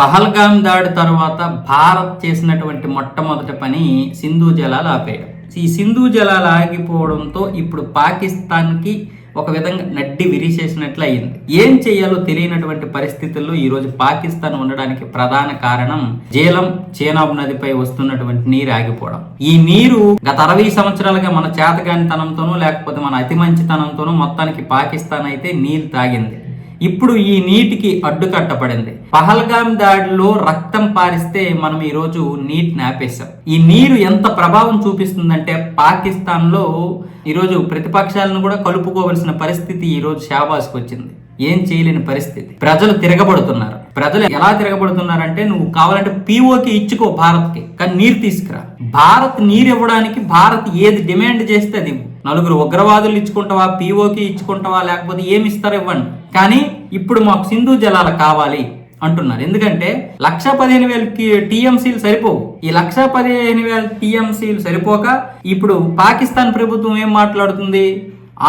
పహల్గామ్ దాడి తర్వాత భారత్ చేసినటువంటి మొట్టమొదటి పని సింధు జలాలు ఆపేయడం. ఈ సింధు జలాలు ఆగిపోవడంతో ఇప్పుడు పాకిస్తాన్కి ఒక విధంగా నడ్డి విరిచేసినట్లు అయింది ఏం చేయాలో తెలియనటువంటి పరిస్థితుల్లో ఈరోజు పాకిస్తాన్ ఉండడానికి ప్రధాన కారణం జేలం చేనాబ్ నదిపై వస్తున్నటువంటి నీరు ఆగిపోవడం. ఈ నీరు గత అరవై సంవత్సరాలుగా మన చేతగానితనంతోనూ లేకపోతే మన అతి మంచితనంతోనూ మొత్తానికి పాకిస్తాన్ అయితే నీరు తాగింది. ఇప్పుడు ఈ నీటికి అడ్డుకట్టబడింది పహల్గాం దాడిలో రక్తం పారిస్తే మనం ఈరోజు నీటిని ఆపేశాం ఈ నీరు ఎంత ప్రభావం చూపిస్తుందంటే పాకిస్తాన్లో ఈరోజు ప్రతిపక్షాలను కూడా కలుపుకోవలసిన పరిస్థితి ఈరోజు షాబాజ్కి వచ్చింది. ఏం చేయలేని పరిస్థితి. ప్రజలు తిరగబడుతున్నారు. ప్రజలు ఎలా తిరగబడుతున్నారంటే నువ్వు కావాలంటే పీఓకి ఇచ్చుకో భారత్కి కానీ నీరు తీసుకురా. భారత్ నీరు ఇవ్వడానికి భారత్ ఏది డిమాండ్ చేస్తే అది నలుగురు ఉగ్రవాదులు ఇచ్చుకుంటావా పీఓకి ఇచ్చుకుంటావా లేకపోతే ఏమి ఇస్తారో ఇవ్వండి. కానీ ఇప్పుడు మాకు సింధు జలాలు కావాలి అంటున్నారు. ఎందుకంటే లక్ష పదిహేను వేల టీఎంసీలు సరిపోవు. ఈ లక్ష పదిహేను వేల టీఎంసీలు సరిపోక ఇప్పుడు పాకిస్తాన్ ప్రభుత్వం ఏం మాట్లాడుతుంది?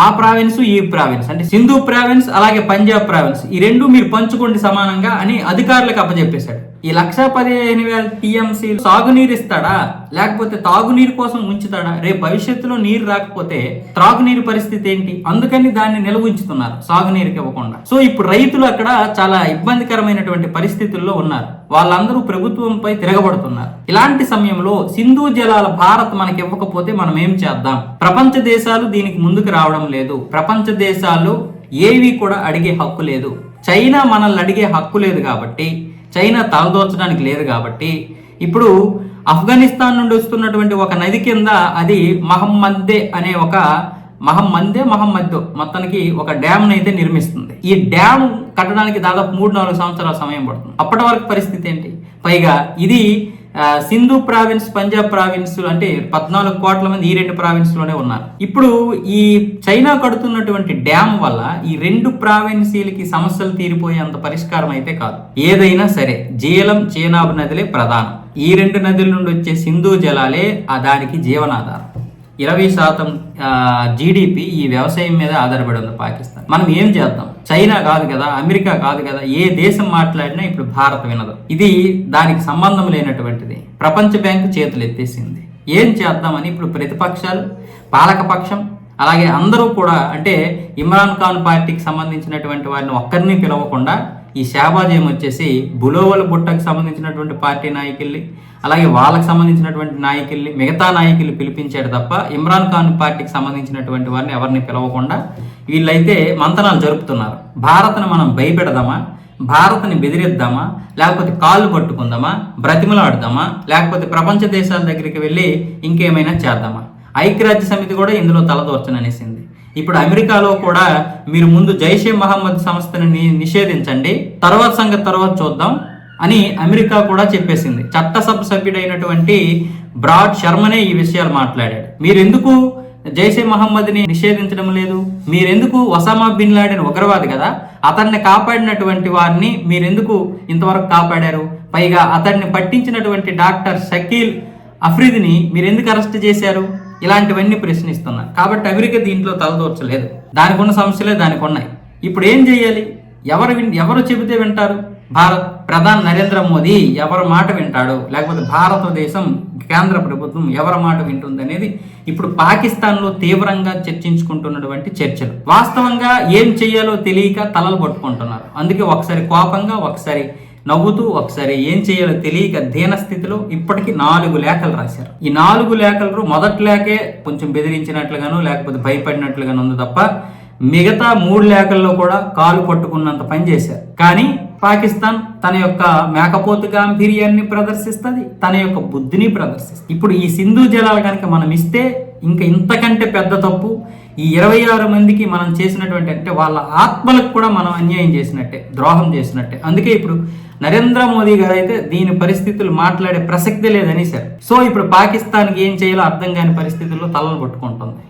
ఆ ప్రావిన్స్ ఈ ప్రావిన్స్. అంటే సింధు ప్రావిన్స్ అలాగే పంజాబ్ ప్రావిన్స్. ఈ రెండు మీరు పంచుకోండి సమానంగా అని అధికారులకు అప్పచెప్పేశాడు ఈ లక్ష పదిహేను వేల టీఎంసీ సాగునీరు ఇస్తాడా? లేకపోతే తాగునీరు కోసం ఉంచుతాడా? రేపు భవిష్యత్తులో నీరు రాకపోతే త్రాగునీరు పరిస్థితి ఏంటి? అందుకని దాన్ని నిల్వ ఉంచుతున్నారు సాగునీరుకి ఇవ్వకుండా. సో ఇప్పుడు రైతులు అక్కడ చాలా ఇబ్బందికరమైనటువంటి పరిస్థితుల్లో ఉన్నారు. వాళ్ళందరూ ప్రభుత్వంపై తిరగబడుతున్నారు. ఇలాంటి సమయంలో సింధు జలాల భారత్ మనకి ఇవ్వకపోతే మనం ఏం చేద్దాం? ప్రపంచ దేశాలు దీనికి ముందుకు రావడం లేదు. ప్రపంచ దేశాలు ఏవి కూడా అడిగే హక్కు లేదు. చైనా మనల్ని అడిగే హక్కు లేదు కాబట్టి చైనా తలదోచడానికి లేదు కాబట్టి ఇప్పుడు ఆఫ్ఘనిస్తాన్ నుండి వస్తున్నటువంటి ఒక నది కింద అది మహమ్మద్దే అనే ఒక మహమ్మందే మహమ్మద్దు. మొత్తానికి ఒక డ్యామ్ అయితే నిర్మిస్తుంది. ఈ డ్యామ్ కట్టడానికి దాదాపు మూడు నాలుగు సంవత్సరాల సమయం పడుతుంది. అప్పటి వరకు పరిస్థితి ఏంటి? పైగా ఇది సింధు ప్రావిన్స్ పంజాబ్ ప్రావిన్స్ అంటే పద్నాలుగు కోట్ల మంది ఈ రెండు ప్రావిన్స్లోనే ఉన్నారు. ఇప్పుడు ఈ చైనా కడుతున్నటువంటి డ్యామ్ వల్ల ఈ రెండు ప్రావిన్సీలకి సమస్యలు తీరిపోయేంత పరిష్కారం అయితే కాదు. ఏదైనా సరే జీలం చేనాబ్ నదిలే ప్రధానం. ఈ రెండు నదుల నుండి వచ్చే సింధు జలాలే ఆ దానికి జీవనాధారం. ఇరవై శాతం జీడిపి ఈ వ్యవసాయం మీద ఆధారపడి ఉంది పాకిస్తాన్. మనం ఏం చేద్దాం? చైనా కాదు కదా అమెరికా కాదు కదా ఏ దేశం మాట్లాడినా ఇప్పుడు భారత్ వినదు. ఇది దానికి సంబంధం లేనటువంటిది. ప్రపంచ బ్యాంకు చేతులు ఎత్తేసింది. ఏం చేద్దామని ఇప్పుడు ప్రతిపక్షాలు పాలకపక్షం అలాగే అందరూ కూడా అంటే ఇమ్రాన్ ఖాన్ పార్టీకి సంబంధించినటువంటి వారిని ఒక్కరిని పిలవకుండా ఈ శాబాజయం వచ్చేసి బులోవల బుట్టకు సంబంధించినటువంటి పార్టీ నాయకుల్ని అలాగే వాళ్ళకి సంబంధించినటువంటి నాయకుల్ని మిగతా నాయకుల్ని పిలిపించాడు తప్ప ఇమ్రాన్ ఖాన్ పార్టీకి సంబంధించినటువంటి వారిని ఎవరిని పిలవకుండా వీళ్ళైతే మంతనాలు జరుపుతున్నారు. భారత్ను మనం భయపెడదామా? భారత్ని బెదిరిద్దామా? లేకపోతే కాళ్ళు పట్టుకుందామా? బ్రతిమలాడుదామా? లేకపోతే ప్రపంచ దేశాల దగ్గరికి వెళ్ళి ఇంకేమైనా చేద్దామా? ఐక్యరాజ్య సమితి కూడా ఇందులో తలదోర్చననేసింది. ఇప్పుడు అమెరికాలో కూడా మీరు ముందు జైషే మహమ్మద్ సంస్థని నిషేధించండి తర్వాత సంగతి తర్వాత చూద్దాం అని అమెరికా కూడా చెప్పేసింది. చట్టసభ సభ్యుడైనటువంటి బ్రాడ్ శర్మనే ఈ విషయాలు మాట్లాడాడు. మీరెందుకు జైషే మహమ్మద్ని నిషేధించడం లేదు? మీరెందుకు ఒసామా బిన్ లాడెన్ ఉగ్రవాది కదా? అతన్ని కాపాడినటువంటి వారిని మీరెందుకు ఇంతవరకు కాపాడారు? పైగా అతన్ని పట్టించినటువంటి డాక్టర్ షకీల్ అఫ్రీద్ని మీరెందుకు అరెస్ట్ చేశారు? ఇలాంటివన్నీ ప్రశ్నిస్తున్నారు కాబట్టి అమెరికా దీంట్లో తలదూర్చలేదు. దానికి ఉన్న సమస్యలే దానికి ఉన్నాయి ఇప్పుడు ఏం చేయాలి? ఎవరు విన్ ఎవరు చెబితే వింటారు? భారత్ ప్రధాని నరేంద్ర మోదీ ఎవరి మాట వింటాడు? లేకపోతే భారతదేశం కేంద్ర ప్రభుత్వం ఎవరి మాట వింటుంది అనేది ఇప్పుడు పాకిస్తాన్లో తీవ్రంగా చర్చించుకుంటున్నటువంటి చర్చలు. వాస్తవంగా ఏం చేయాలో తెలియక తలలు పట్టుకుంటున్నారు. అందుకే ఒకసారి కోపంగా ఒకసారి నవ్వుతూ ఒకసారి ఏం చేయాలో తెలియక దీన స్థితిలో ఇప్పటికీ నాలుగు లేఖలు రాశారు. ఈ నాలుగు లేఖలు మొదటి లేఖే కొంచెం బెదిరించినట్లుగాను లేకపోతే భయపడినట్లుగాను ఉంది తప్ప మిగతా మూడు లేఖల్లో కూడా కాలు పట్టుకున్నంత పని చేశారు. కానీ పాకిస్తాన్ తన యొక్క మేకపోతు గాంభీర్యాన్ని ప్రదర్శిస్తుంది తన యొక్క బుద్ధిని ప్రదర్శిస్తుంది. ఇప్పుడు ఈ సింధు జలాలు కనుక మనం ఇస్తే ఇంకా ఇంతకంటే పెద్ద తప్పు ఈ ఇరవై ఆరు మందికి మనం చేసినటువంటి అంటే వాళ్ళ ఆత్మలకు కూడా మనం అన్యాయం చేసినట్టే ద్రోహం చేసినట్టే. అందుకే ఇప్పుడు నరేంద్ర మోదీ గారు అయితే దీని పరిస్థితులు మాట్లాడే ప్రసక్తి లేదని సార్. సో ఇప్పుడు పాకిస్తాన్కి ఏం చేయాలో అర్థం కాని పరిస్థితుల్లో తలలు పట్టుకుంటుంది.